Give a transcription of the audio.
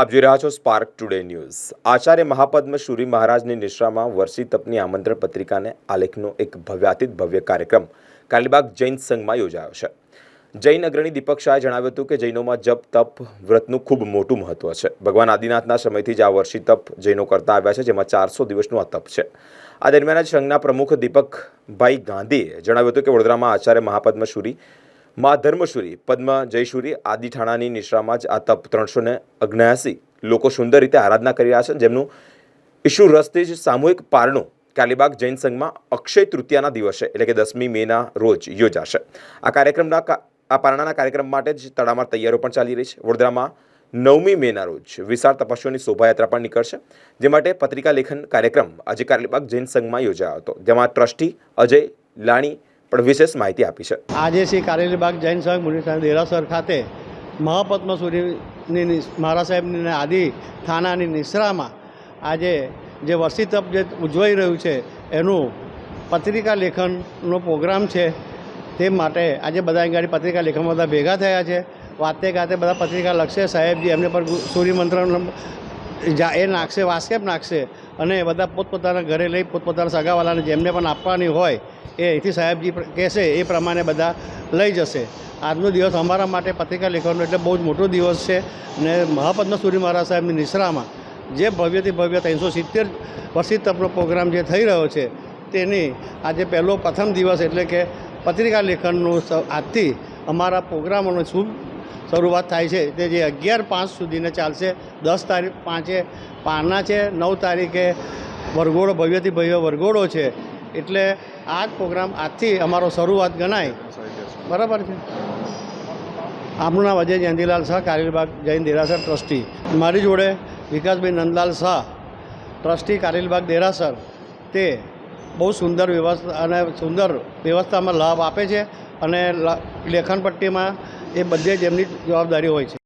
આપ જોઈ રહ્યા છો spark today news Acharya Mahapadma શુરી મહારાજની નિશ્રામાં વર્ષી તપની આમંત્રણ પત્રિકાને આલેખનો એક ભવ્યાતીત ભવ્ય કાર્યક્રમ કાલીબાગ જૈન સંઘમાં યોજાયો છે. જૈન અગ્રણી દીપક શાહે જણાવ્યું હતું કે જૈનોમાં જપ, તપ, વ્રતનું ખૂબ મોટું મહત્વ છે. ભગવાન આદિનાથના સમયથી જ આ વર્ષી તપ જૈનો કરતા આવ્યા છે, જેમાં ચારસો દિવસનું આ તપ છે. આ દરમિયાન જ સંઘના પ્રમુખ દીપકભાઈ ગાંધીએ જણાવ્યું હતું કે વડોદરામાં આચાર્ય મહાપદ્મ શુરી મા ધર્મશુરી પદ્મ જયશુરી આદિ ઠાણાની નિશ્રામાં જ આ તપ ત્રણસો ને અગ્નયાસી લોકો સુંદર રીતે આરાધના કરી રહ્યા છે. જેમનું ઈશુ રસથી જ સામૂહિક પારણું કાલીબાગ જૈન સંઘમાં અક્ષય તૃતીયાના દિવસે, એટલે કે દસમી મેના રોજ યોજાશે. આ કાર્યક્રમના આ પારણાના કાર્યક્રમ માટે જ તડામાર તૈયારીઓ પણ ચાલી રહી છે. વડોદરામાં નવમી મેના રોજ વિશાળ તપસ્વીઓની શોભાયાત્રા પણ નીકળશે, જે માટે પત્રિકા લેખન કાર્યક્રમ આજે કાલીબાગ જૈન સંઘમાં યોજાયો હતો. જેમાં ટ્રસ્ટી અજય લાણી પણ વિશેષ માહિતી આપી છે. આજે શ્રી કારેલીબાગ જૈન સંઘ મુનિસાન દેરાસર ખાતે મહાપદ્મ સૂર્યની મહારાજ સાહેબની આદિ થાનાની નિશ્રામાં આજે જે વર્ષી તપ જે ઉજવાઈ રહ્યું છે, એનું પત્રિકા લેખનનો પ્રોગ્રામ છે. તે માટે આજે બધા અહીં આગળ પત્રિકા લેખનમાં બધા ભેગા થયા છે. વાતે ગાતે બધા પત્રિકા લખશે. સાહેબજી એમને પર ગુ- સૂર્ય મંત્રનો જા, એ નાખશે, વાસ્કેપ નાખશે અને બધા પોતપોતાના ઘરે લઈ પોતપોતાના સગાવાલાને જેમને પણ આપવાની હોય એ અહીંથી સાહેબજી કહેશે એ પ્રમાણે બધા લઈ જશે. આજનો દિવસ અમારા માટે પત્રિકા લેખવાનો એટલે બહુ જ મોટો દિવસ છે ને મહાપદ્મ સૂર્ય મહારાજ સાહેબની નિશ્રામાં જે ભવ્યથી ભવ્ય ત્રણસો સિત્તેર વર્ષી તપનો પ્રોગ્રામ જે થઈ રહ્યો છે તેની આજે પહેલો પ્રથમ દિવસ એટલે કે પત્રિકા લેખનનું આજથી અમારા પ્રોગ્રામોનો શુભ શરૂઆત થાય છે. તે જે અગિયાર પાંચ સુધીને ચાલશે. દસ તારીખ પાંચે પારના છે, નવ તારીખે વરઘોડો, ભવ્યથી ભવ્ય વરઘોડો છે. એટલે આ જ પ્રોગ્રામ આજથી અમારો શરૂઆત ગણાય. બરાબર છે? આપણું નામ અજય જયંતિલાલ શાહ કારેલબાગ જૈન દેરાસર ટ્રસ્ટી. મારી જોડે વિકાસભાઈ નંદલાલ શાહ, ટ્રસ્ટી કારેલબાગ દેરાસર, તે બહુ સુંદર વ્યવસ્થા અને સુંદર વ્યવસ્થામાં લાભ આપે છે અને લેખનપટ્ટીમાં લેખન પટ્ટીમાં એ બધે જ એમની જવાબદારી હોય છે.